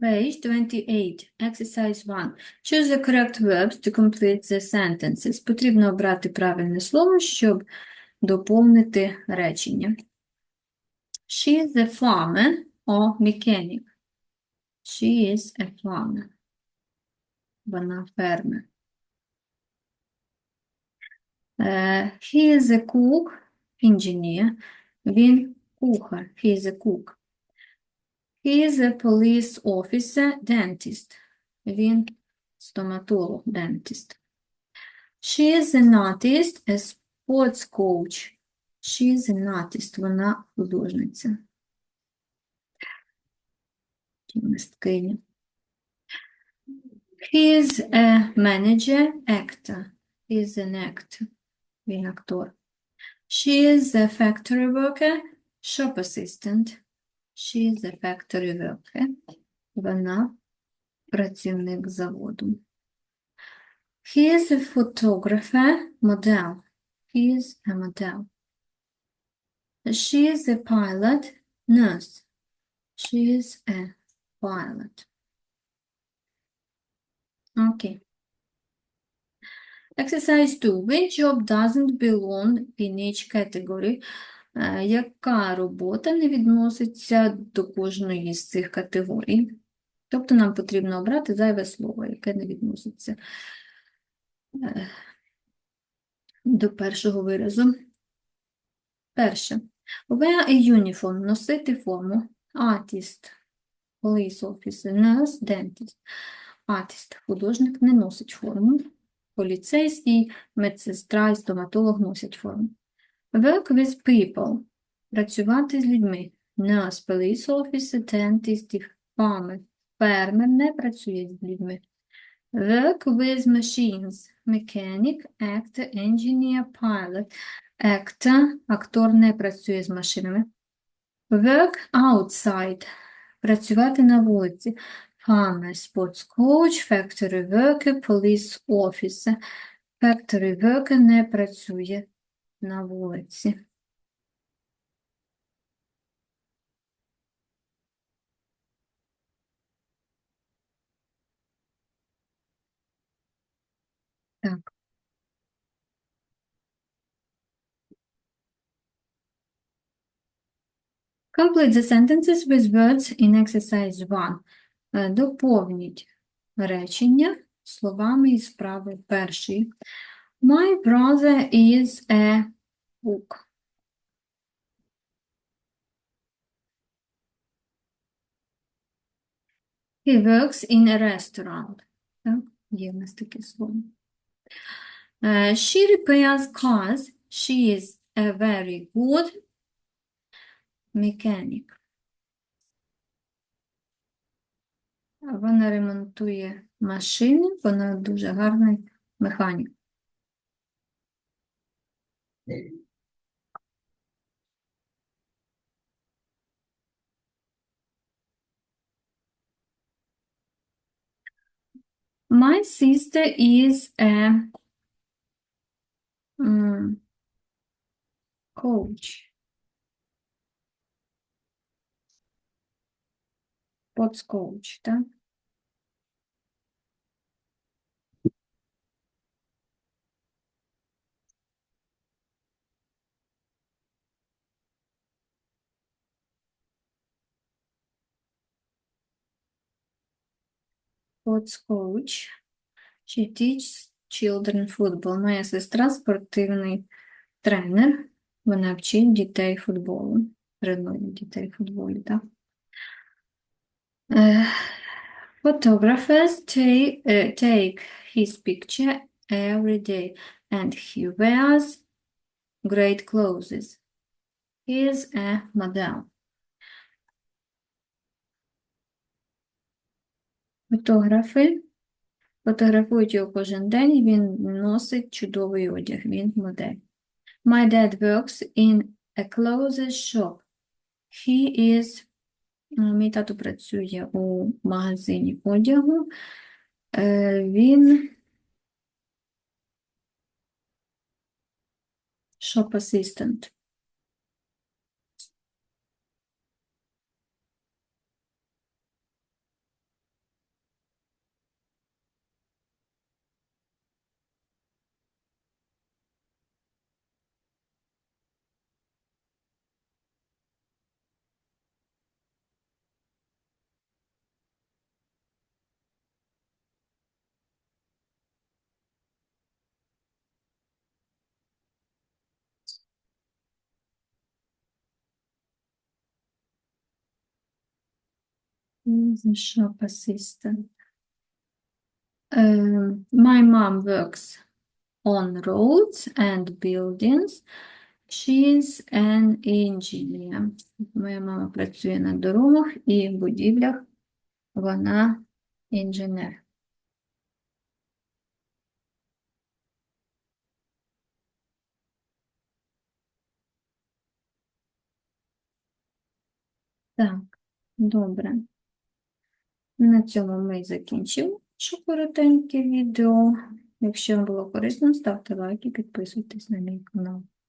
Page 28, exercise 1. Choose the correct verbs to complete the sentences. Потрібно обрати правильне слово, щоб доповнити речення. She is a farmer or mechanic. She is a farmer. Вона фермер. Е, He is a cook, engineer. Він кухар. He is a cook. He is a police officer, dentist. Він стоматолог, dentist. She is an artist, a sports coach. She is an artist, вона художниця. Мисткиня. He is a manager, actor. He is an actor. Він актор. She is a factory worker, shop assistant. She is a factory worker. Вона працівник заводу. He is a photographer, model. He is a model. She is a pilot, nurse. She is a pilot. Okay. Exercise 2. Which job doesn't belong in each category? Е, Яка робота не відноситься до кожної з цих категорій? Тобто нам потрібно обрати зайве слово, яке не відноситься е, до першого виразу. Перше. Wear a uniform. Носити форму. Artist. Police officer. Nurse. Dentist. Artist. Художник не носить форму. Поліцейський, медсестра і стоматолог носять форму. Work with people. Працювати з людьми. Nurse, police officer, dentist, farmer. Фермер не працює з людьми. Work with machines. Mechanic, actor, engineer, pilot. Actor, актор не працює з машинами. Work outside. Працювати на вулиці. Farmer, sports coach, factory worker, police officer. Factory worker не працює на вулиці. Так. Complete the sentences with words in exercise 1. Е, Доповніть речення словами із вправи першої. My brother is a cook. He works in a restaurant. Так, є в нас таке слово. Е, She repairs cars. She is a very good mechanic. Вона ремонтує машини, вона дуже гарний механік. My sister is a mm, coach. Sports coach, так? Sports coach. She teaches children football. Моя сестра спортивний тренер. Вона вчить дітей футболу. Тренує дітей футболі, так? Е, Photographers take, uh, take his picture every day and he wears great clothes. He is a model. Фотографи фотографують його кожен день, він носить чудовий одяг, він модель. My dad works in a clothes shop. He is Е, Мій тато працює у магазині одягу. Е, Він shop assistant. Shop assistant. Um, my mom works on roads and buildings. She's an engineer. Моя мама працює на дорогах і будівлях. Вона інженер. Так, добре. На цьому ми закінчимо наше коротеньке відео. Якщо вам було корисно, ставте лайки, підписуйтесь на мій канал.